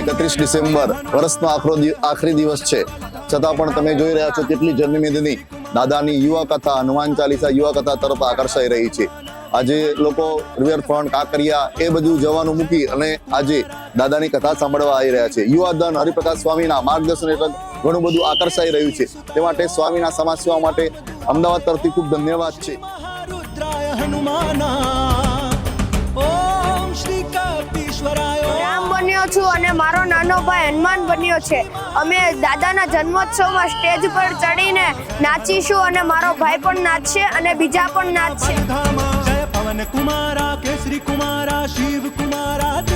એકત્રીસ ડિસેમ્બર વર્ષનો આખરો આખરી દિવસ છે. છતાં પણ તમે જોઈ રહ્યા છો કેટલી જન્મેદની દાદાની યુવા કથા હનુમાન ચાલીસા યુવા કથા તરફ આકર્ષાઈ રહી છે. આજે લોકો રિવરફ્રન્ટ કાંકરિયા એ બધું જવાનું મૂકી અને આજે દાદાની કથા સાંભળવા આવી રહ્યા છે. યુવાધન હરિપ્રકાશ સ્વામીના માર્ગદર્શન હેઠળ ઘણું બધું આકર્ષાઈ રહ્યું છે. તે માટે સ્વામીના સમાજ સેવા માટે અમદાવાદ તરફથી ખૂબ ધન્યવાદ છે. હનુમાના છું અને મારો નાનો ભાઈ હનુમાન બન્યો છે. અમે દાદાના જન્મોત્સવમાં સ્ટેજ પર ચડીને નાચીશું અને મારો ભાઈ પણ નાચશે અને બીજા પણ નાચશે. કુમારા, કેસરી કુમારા, શિવ કુમારા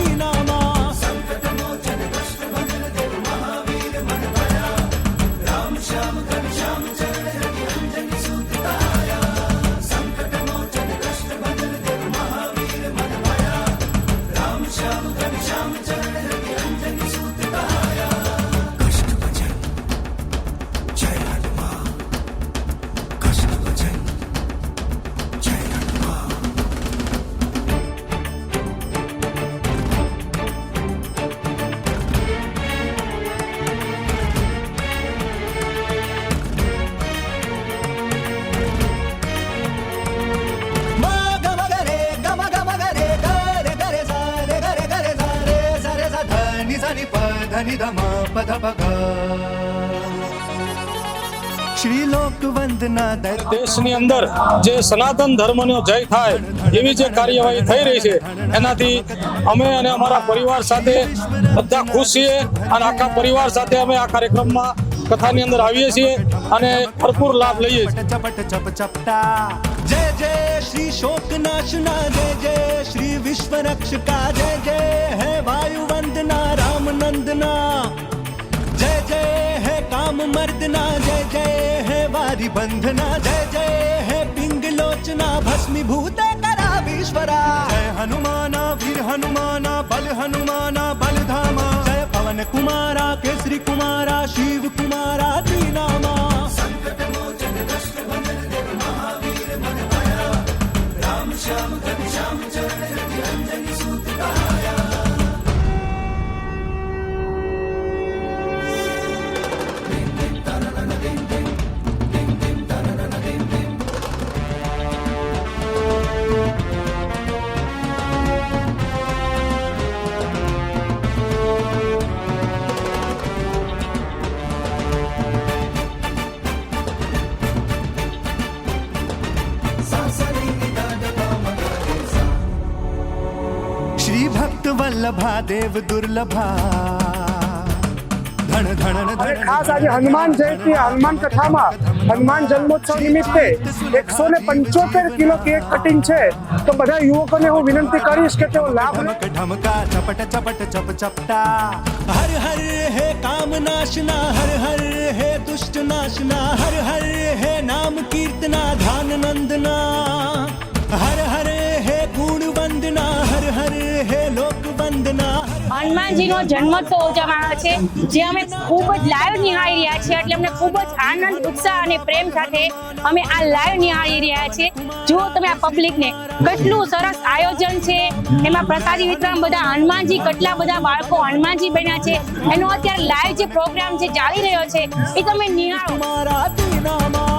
દેશની અંદર જે સનાતન ધર્મનો જય થાય એવી જે કાર્યવાહી થઈ રહી છે એનાથી અમે અને અમારા પરિવાર સાથે બધા ખુશ છીએ અને આખા પરિવાર સાથે અમે આ કાર્યક્રમમાં કથાની અંદર આવીએ છીએ અને ભરપૂર લાભ લઈએ જય જય શ્રી શોકનાશના જય જય શ્રી વિશ્વ રક્ષકા જય જય હે વારી બંધના જય જય હે પિંગલોચના ભસ્મીભૂત કરાવીશ્વરા જય હનુમાના વીર હનુમાના બલ હનુમાના બલધામા જય પવન કુમારા કેસરી કુમારા શિવ કુમારા દીનામા શ્રી ભક્ત વલ્લભા દેવ દુર્લભા અને ખાસ આજે હનુમાન જયંતિ હનુમાન કથામાં હનુમાન જન્મોત્સવ નિમિત્તે એકસો ને પંચોતેર કિલો કેક કટિંગ છે તો બધા યુવકોને હું વિનંતી કરીશ કે તેઓ લાભ ઢમકા ચપટ ચપટ ચપ ચપટા હર હર હે કામ નાશના હર હર હે દુષ્ટ નાશના હર હર હે નામ કીર્તના ધ્યાન નંદના હનુમાનજીનો જન્મોત્સવ ઉજવવામાં આવે છે, જે અમે ખૂબ જ લાઈવ નિહાળી રહ્યા છીએ એટલે અમને ખૂબ જ આનંદ, ઉત્સાહ અને પ્રેમ સાથે અમે આ લાઈવ નિહાળી રહ્યા છીએ. જુઓ તમે આ પબ્લિકને, કેટલું સરસ આયોજન છે. એમાં પ્રસાદી વિતરણ બધા હનુમાનજી, કેટલા બધા બાળકો હનુમાનજી બન્યા છે. એનો અત્યારે લાઈવ જે પ્રોગ્રામ જે ચાલી રહ્યો છે, એ તમે નિહાળો.